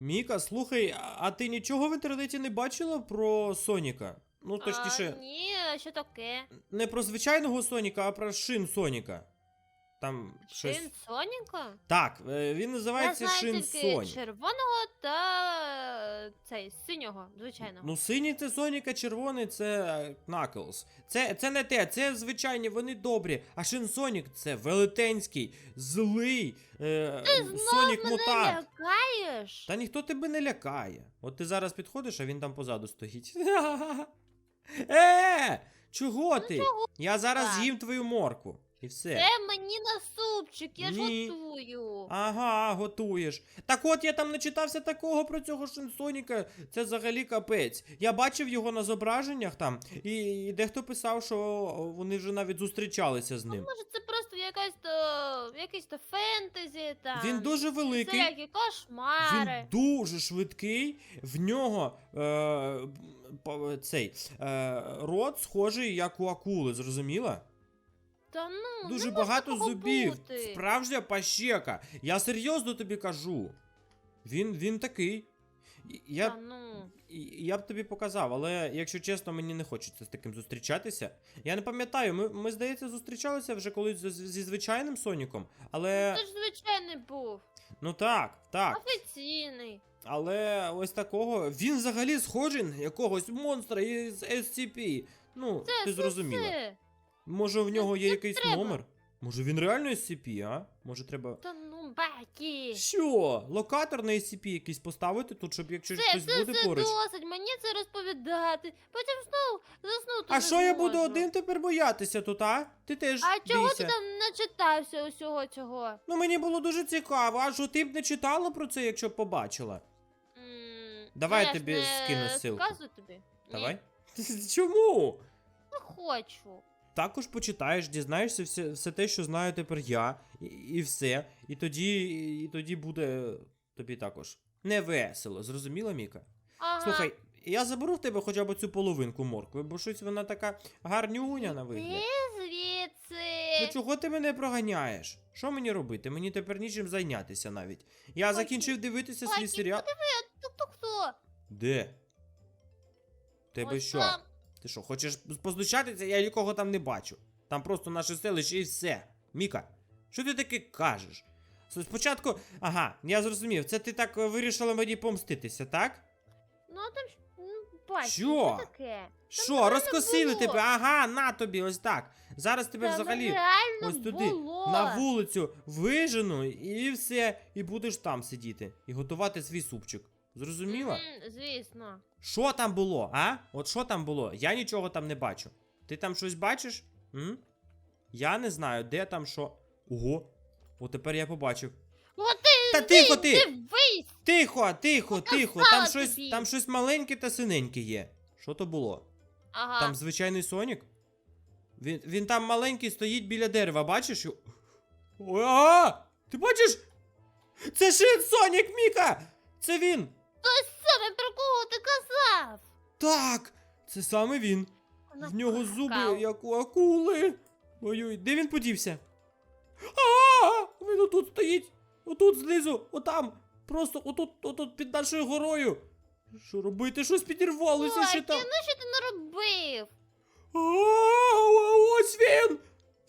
Міка, слухай, а- а ти нічого в інтернеті не бачила про Соніка? Ну, точніше, А, ні, що таке? не про звичайного Соніка, а про шин Соніка. Там щось. Шин Соніка? Так, е, він називається Я Шин Сонік. червоного та цей синього, звичайного. Ну, синій це Сонік, а червоний це Knuckles. Це, це не те, це звичайні, вони добрі. А Шин Сонік це велетенський, злий е, Сонік Мене мутант. лякаєш? Та ніхто тебе не лякає. От ти зараз підходиш, а він там позаду стоїть. Е! Чого ти? Я зараз Ну, з'їм твою морку. І все. Це мені на супчик, я ж Ні. готую. Ага, готуєш. Так от я там начитався такого про цього Шинсоніка. Це взагалі капець. Я бачив його на зображеннях там, і, і дехто писав, що вони вже навіть зустрічалися з ним. Може, це просто якась то якийсь то фентезі там. Він дуже великий. Всякі кошмари. Він дуже швидкий, в нього е, цей е, рот схожий, як у акули, зрозуміла? Та ну, Дуже не багато такого зубів. бути. Справжня пащека. Я серйозно тобі кажу. Він, він такий. І- Я, Та ну. і- я б тобі показав, але якщо чесно, мені не хочеться з таким зустрічатися. Я не пам'ятаю, ми, ми здається, зустрічалися вже колись з- зі звичайним Соніком, але. Це ж звичайний був. Ну так, так. Офіційний. Але ось такого. Він взагалі схожий на якогось монстра із SCP. Ну, Це ти зрозуміла. все. Може в нього є якийсь треба. номер? Може він реально SCP, а? Може треба. Та ну, баки. Що? Локатор на SCP якийсь поставити тут, щоб якщо Це, хтось це, буде це поруч. досить, мені це розповідати. Потім знов заснути. А не що я буду зможу. один тепер боятися тут, а? Ти теж А чого бійся. ти там начитався усього цього? Ну мені було дуже цікаво, а що ти б не читала про це, якщо б побачила? М, Давай я ж тобі не скину ссылку. Сказую тобі. Ні, Давай. Чому? Не хочу. Також почитаєш, дізнаєшся все, все те, що знаю тепер я, і, і все. І тоді, і тоді буде тобі також не весело, зрозуміла, Міка? Ага. Слухай, я заберу в тебе хоча б цю половинку моркви, бо щось вона така гарнюня на вигляд. Ти звідси. Ну чого ти мене проганяєш? Що мені робити? Мені тепер нічим зайнятися навіть. Я Ой, закінчив дивитися свій Ой, серіал. Хто хто? Де? Тебе Ось що? там. Ти що, хочеш познущатися? Я нікого там не бачу. Там просто наше селище і все. Міка, що ти таке кажеш? Спочатку, ага, я зрозумів, це ти так е, вирішила мені помститися, так? Ну там ж, ну, бачиш, Що? що таке? Що, розкосили було. тебе? Ага, на тобі, ось так. Зараз тебе Та взагалі реально ось туди, було. на вулицю вижену, і все, і будеш там сидіти і готувати свій супчик. Зрозуміла? Мгм, звісно. Що там було, а? От що там було? Я нічого там не бачу. Ти там щось бачиш? М? Я не знаю, де там що. Ого. О, тепер я побачив. О, ти, Та тихо ти! Дивись! Тихо, тихо, тихо. Там щось, тобі. там щось маленьке та синеньке є. Що то було? Ага. Там звичайний Сонік? Він, він там маленький стоїть біля дерева, бачиш? А! Ти бачиш? Це Шин Сонік, Міка! Це він! Саме про кого ти казав? Так! Це саме він. В нього зуби, як у акули. Ой-ой, де він подівся? А! Він отут стоїть. Отут знизу, отам. Просто отут, отут під нашою горою. Що робити? Щось підірвалося Ой, там. ну що ти наробив? А, ось він!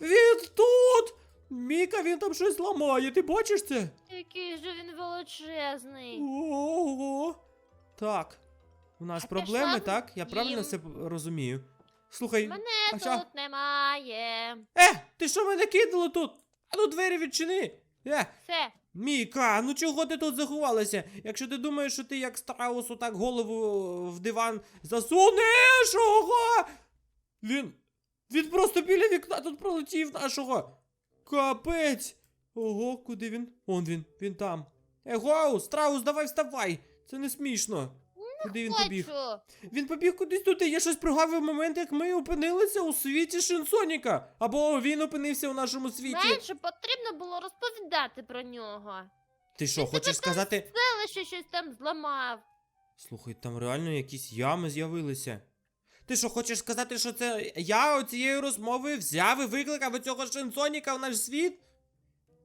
Він тут! Міка, він там щось ламає, ти бачиш це? Який же він величезний. Ого. Так. У нас Я проблеми, пішла так? Я в правильно все розумію. Слухай, Мене а що? тут немає. Е, ти що мене кидало тут? А ну двері відчини. Е, Все. Міка, ну чого ти тут заховалася? Якщо ти думаєш, що ти як страус отак голову в диван засунеш, ого! Він. Він просто біля вікна тут пролетів нашого. Капець. Ого, куди він? Он він, він там. Его, страус, давай вставай! Це не смішно. Куди він побіг? Хочу. Він побіг кудись туди. Я щось пригадую момент, як ми опинилися у світі Шинсоніка. Або він опинився у нашому світі. Менше потрібно було розповідати про нього. Ти що, хочеш сказати? Селище щось там зламав. Слухай, там реально якісь ями з'явилися. Ти що, хочеш сказати, що це я оцією розмовою взяв і викликав оцього Шинсоніка в наш світ?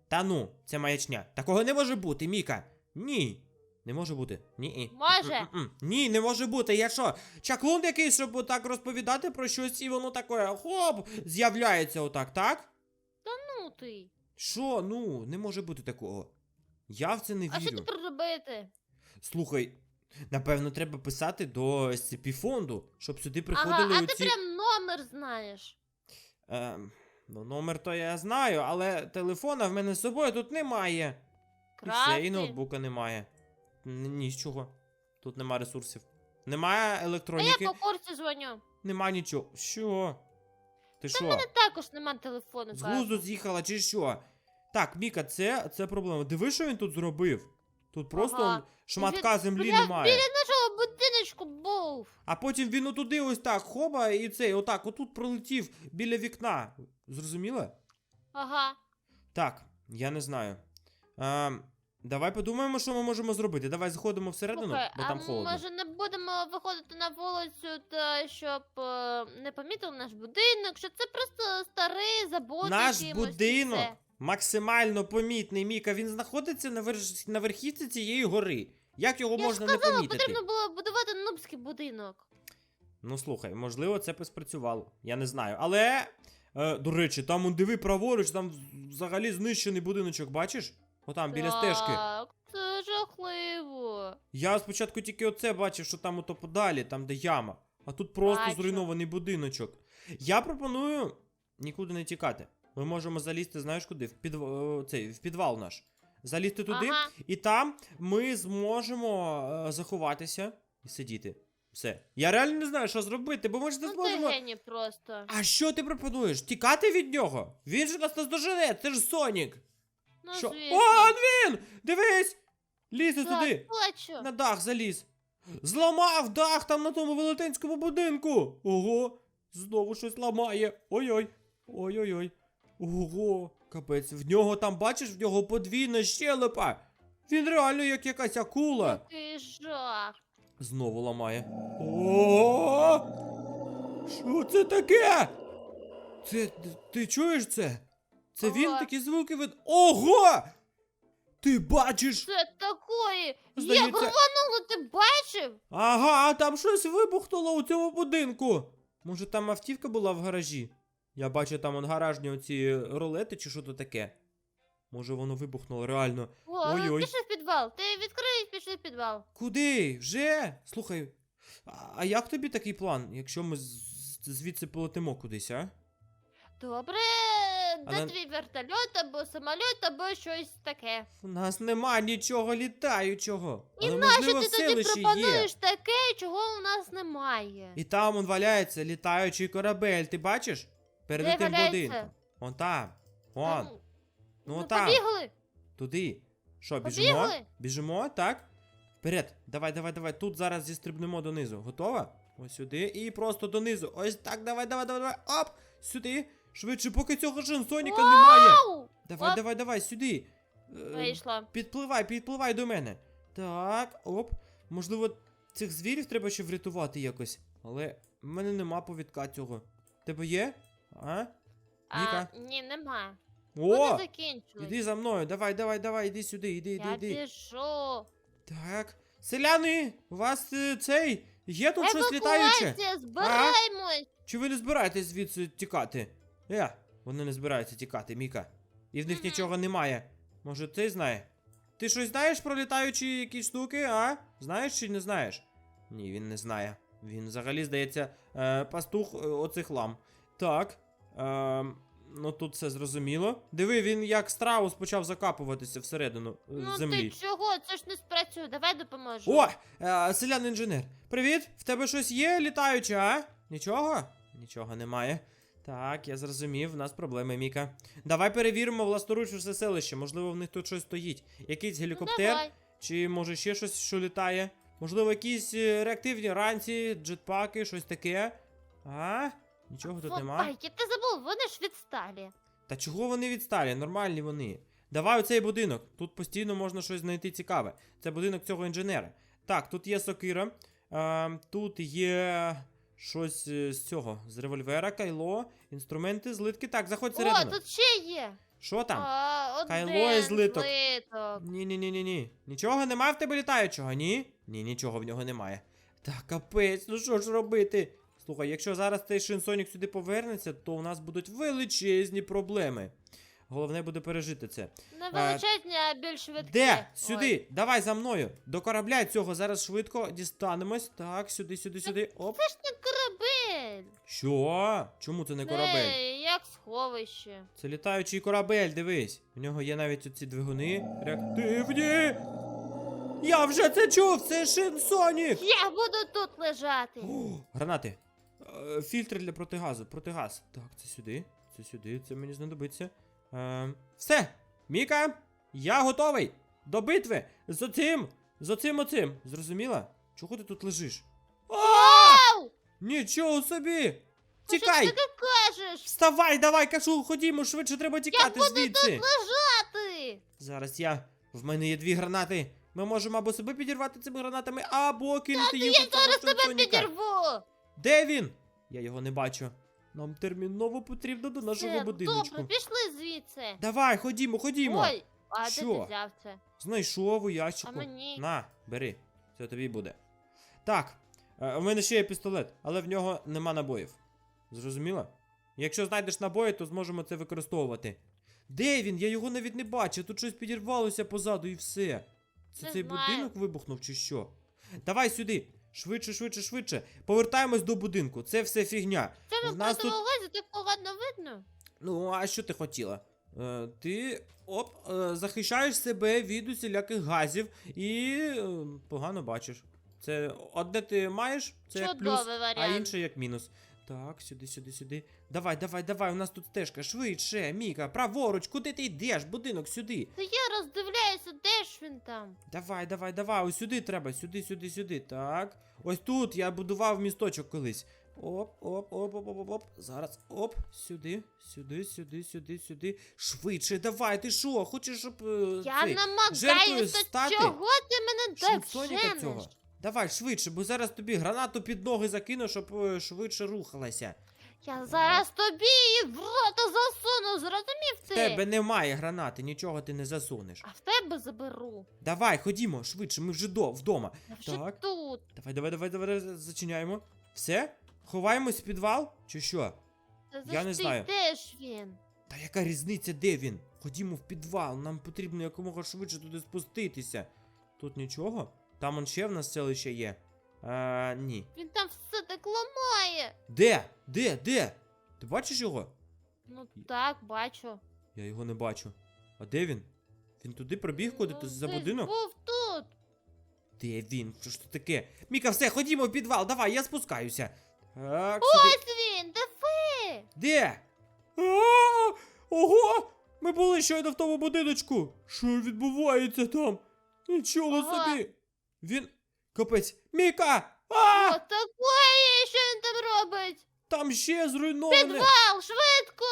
Та ну, це маячня. Такого не може бути, Міка. Ні. Не може бути. Ні. Може. М-м-м. Ні, не може бути. Я що? Чаклун якийсь, щоб отак розповідати про щось, і воно таке хоп, з'являється отак, так? Та Ну ти. Що? Ну, не може бути такого. Я в це не А що вірю. тепер робити? Слухай, напевно, треба писати до SCP фонду, щоб сюди приходили Ага, а оці... ти прям номер знаєш. Ем, ну, номер то я знаю, але телефона в мене з собою тут немає. І все, і ноутбука немає. Н- Ні з чого. Тут нема ресурсів. Немає А я електроніки, по курсі дзвоню. нема нічого. Що? Ти що? Мене також нема телефону. З глузду з'їхала чи що? Так, Міка, це, це проблема. Диви, що він тут зробив. Тут просто Ага. он, шматка землі прям немає. Біля нашого будиночку був. А потім він отуди ось так хоба і цей, отак, отут пролетів біля вікна. Зрозуміла? Ага. Так, я не знаю. Ем, давай подумаємо, що ми можемо зробити. Давай заходимо всередину, Слухай, бо а там холодно. може не будемо виходити на вулицю, та щоб е, не помітили наш будинок, що це просто старий забутий Наш і будинок все. Максимально помітний, Міка. Він знаходиться на, верш... на верхівці цієї гори. Як його Я можна ж не помітити? потрібно було будувати нубський будинок. Ну слухай, можливо, це б спрацювало. Я не знаю. Але. Е, до речі, там он диви праворуч, там взагалі знищений будиночок, бачиш? Отам, біля стежки. Так, це жахливо. Я спочатку тільки оце бачив, що там ото подалі, там де яма. А тут просто Бачу. зруйнований будиночок. Я пропоную нікуди не тікати. Ми можемо залізти, знаєш куди? В, підв... е, цей, в підвал наш. Залізти туди, Ага. і там ми зможемо е, заховатися і сидіти. Все. Я реально не знаю, що зробити, бо ми ж не Ну ти зможемо. геній просто. А що ти пропонуєш? Тікати від нього? Він же нас наздожене, це ж Сонік. Ну, що? звісно. О, он він! Дивись! Лізе туди! бачу. На дах заліз. Зламав дах там на тому велетенському будинку. Ого, знову щось ламає. Ой-ой. Ой-ой-ой. Ого, капець. В нього там, бачиш, в нього подвійна щелепа. Він реально як якась акула. Який жах. Знову ламає. О! Що це таке? Це ти чуєш це? Це він такі звуки від. Ого! Ти бачиш? Це такої. Здається- Як рвануло, ти бачив? Ага, там щось вибухнуло у цьому будинку. Може там автівка була в гаражі? Я бачу там он гаражні оці ролети чи що то таке. Може воно вибухнуло реально. О, Ой-ой. пішли в підвал. Ти відкрий, пішли в підвал. Куди? Вже? Слухай. А, а як тобі такий план, якщо ми з- звідси полетимо кудись, а? Добре, де Але- твій вертольот або самоліт, або щось таке. У нас нема нічого літаючого. І Але, можливо, ти в тоді селищі є. таке, чого у нас немає? І там он валяється літаючий корабель, ти бачиш? Перед Де тим валяється? будинком. Вон там. Вон. Ну, Ну, ну, там. побігли. Туди. Що, біжимо? Побігли? Біжимо, так? Вперед. Давай, давай, давай. Тут зараз зістрибнемо донизу. Готова? Ось сюди і просто донизу. Ось так, давай, давай, давай, давай. Оп! Сюди. Швидше, поки цього Соніка немає. Вау! Давай, Оп. давай, давай, сюди. Е, Вийшла. Підпливай, підпливай до мене. Так, оп. Можливо, цих звірів треба ще врятувати якось. Але в мене нема повідка цього. Тебе є? А? А, ні, нема. О! Вони. Іди за мною, давай, давай, давай, іди сюди, іди, іди, Я іди. біжу. Так. Селяни, у вас е, цей. Є тут щось літаюче? Евакуація, збираємось. Чи ви не збираєтесь звідси тікати? Е, вони не збираються тікати, Міка. І в них Мгм. нічого немає. Може, ти знає? Ти щось знаєш про літаючі якісь штуки, а? Знаєш чи не знаєш? Ні, він не знає. Він взагалі, здається, е, пастух е, оцих лам. Так. Е, ну тут все зрозуміло. Диви, він як страус почав закапуватися всередину е, Ну землі. ти чого? Це ж не спрацює. Давай допоможу. О! Е, селян інженер. Привіт! В тебе щось є літаюче, а? Нічого? Нічого немає. Так, я зрозумів, в нас проблеми, Міка. Давай перевіримо власноруч усе селище. Можливо, в них тут щось стоїть. Якийсь Ну, гелікоптер, давай. чи може ще щось, що літає. Можливо, якісь е, реактивні ранці, джетпаки, щось таке. А? Нічого тут нема. Байки, ти забув, вони ж відсталі. Та чого вони відсталі? Нормальні вони. Давай оцей будинок. Тут постійно можна щось знайти цікаве. Це будинок цього інженера. Так, тут є сокира. Е, тут є щось е, з цього. З револьвера, кайло, інструменти, злитки. Так, заходь О, всередину. тут ще є. Що там? А, один Кайло і злиток. злиток. Ні, ні, ні, ні, ні. Нічого немає в тебе літаючого, ні? Ні, нічого в нього немає. Так, капець, ну що ж робити? Слухай, якщо зараз цей Шинсонік сюди повернеться, то у нас будуть величезні проблеми. Головне буде пережити це. Не величезні, а більш швидкі. Де? Ой. Сюди, давай за мною. До корабля цього зараз швидко дістанемось. Так, сюди, сюди, сюди. Оп. Це ж не корабель. Що? Чому це не корабель? Це як сховище. Це літаючий корабель, дивись. У нього є навіть оці двигуни реактивні. Я вже це чув, це Шинсонік! Я буду тут лежати. О, гранати. Е, Фільтри для протигазу. Протигаз. Так, це сюди. Це сюди, це мені знадобиться. Е, все, Міка, я готовий до битви з оцим, з оцим оцим. Зрозуміла? Чого ти тут лежиш? А! Ау! Нічого собі! А Що ти таке кажеш? Вставай, давай, кажу, ходімо, швидше треба тікати буду звідси. Лежати! Зараз я. В мене є дві гранати. Ми можемо або себе підірвати цими гранатами, або кинути їх Я зараз тебе підірву! Де він? Я його не бачу. Нам терміново потрібно до нашого Все, будиночку. добре, пішли звідси. Давай, ходімо, ходімо. Ой, а де Що? ти взяв це? Знайшов у ящику. А мені? На, бери. Це тобі буде. Так, е, у мене ще є пістолет, але в нього нема набоїв. Зрозуміла? Якщо знайдеш набої, то зможемо це використовувати. Де він? Я його навіть не бачу. Тут щось підірвалося позаду і все. Це Не цей знаю. будинок вибухнув чи що? Давай сюди. Швидше, швидше, швидше. Повертаємось до будинку. Це все фігня. Це ми В нас тут- противогазі так погано видно. Ну, а що ти хотіла? Е, ти оп, е, захищаєш себе від усіляких газів і е, погано бачиш. Це одне ти маєш, це як плюс, Чудовий а варіант. інше як мінус. Так, сюди, сюди, сюди. Давай, давай, давай, у нас тут стежка. Швидше, Міка, праворуч, куди ти йдеш? Будинок сюди. Та я роздивляюся, де ж він там? Давай, давай, давай, ось сюди треба, сюди, сюди, сюди. Так. Ось тут я будував місточок колись. Оп, оп, оп, оп, оп, оп, оп. Зараз, оп, сюди, сюди, сюди, сюди, сюди. Швидше, давай, ти що? Хочеш, щоб. е, Я цей, намагаюся, жертвою стати? чого ти мене так цього? женеш? Давай, швидше, бо зараз тобі гранату під ноги закину, щоб е, швидше рухалася. Я зараз тобі її в рота засуну, зрозумів В ти? тебе немає гранати, нічого ти не засунеш. А в тебе заберу. Давай, ходімо, швидше, ми вже до, вдома. Я вже Так. тут. Давай, давай, давай, давай, зачиняємо. Все? Ховаємось в підвал? Чи що? Та Я не завжди знаю. Де ж він? Та яка різниця, де він? Ходімо в підвал, нам потрібно якомога швидше туди спуститися. Тут нічого? Там он ще в нас селище є. А, ні. Він там все так ламає. Де? Де? Де? Ти бачиш його? Ну так, бачу. Я його не бачу. А де він? Він туди пробіг куди Ну, за будинок? був тут. Де він? Що ж це таке? Міка, все, ходімо в підвал, давай, я спускаюся. Так, сюди. Ось він, де ви? Де? А, Ого! Ми були щойно в тому будиночку. Що відбувається там? Нічого Ага. собі. Він. Капець. Міка! А! О, такої, що він там робить? Там ще зруйноване. Підвал, швидко!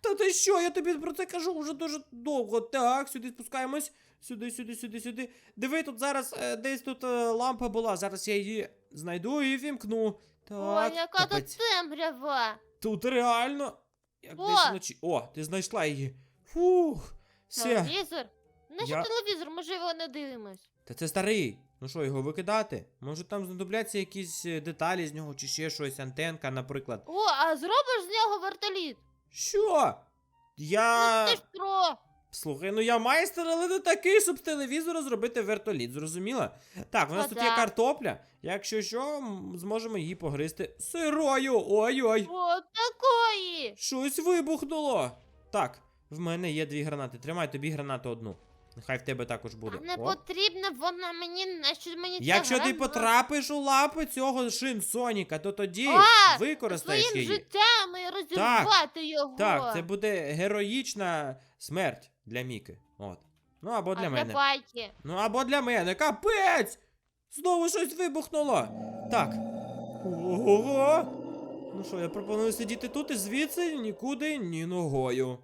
Та ти що? Я тобі про це кажу вже дуже довго. Так, сюди спускаємось. Сюди, сюди, сюди, сюди. Диви, тут зараз е, десь тут е, лампа була. Зараз я її знайду і вімкну. Так, Ой, яка капець. тут темрява. Тут реально. Як О! десь вночі. О, ти знайшла її. Фух. Все. Телевізор? Не Я- телевізор, ми ж його не дивимось. Та це старий. Ну що, його викидати? Може там знадобляться якісь е, деталі з нього, чи ще щось, антенка, наприклад. О, а зробиш з нього вертоліт? Що? Я. Ну, ти про. Слухай, ну я майстер, але не такий, щоб з телевізора зробити вертоліт, зрозуміла? Так, у нас Ну тут є картопля. Якщо що, зможемо її погризти сирою. Ой-ой. О, такої. Щось вибухнуло. Так, в мене є дві гранати. Тримай тобі гранату одну. Нехай в тебе також буде. А не О. потрібна вона мені, нащо мені ця Якщо ти граната? потрапиш у лапи цього шин Соніка, то тоді А, використаєш Своїм її. життям і розірвати його. Так, це буде героїчна смерть для Міки. От. Ну або а для мене. байки. Ну або для мене. Капець! Знову щось вибухнуло. Так. Ого. Ну що, я пропоную сидіти тут і звідси нікуди ні ногою.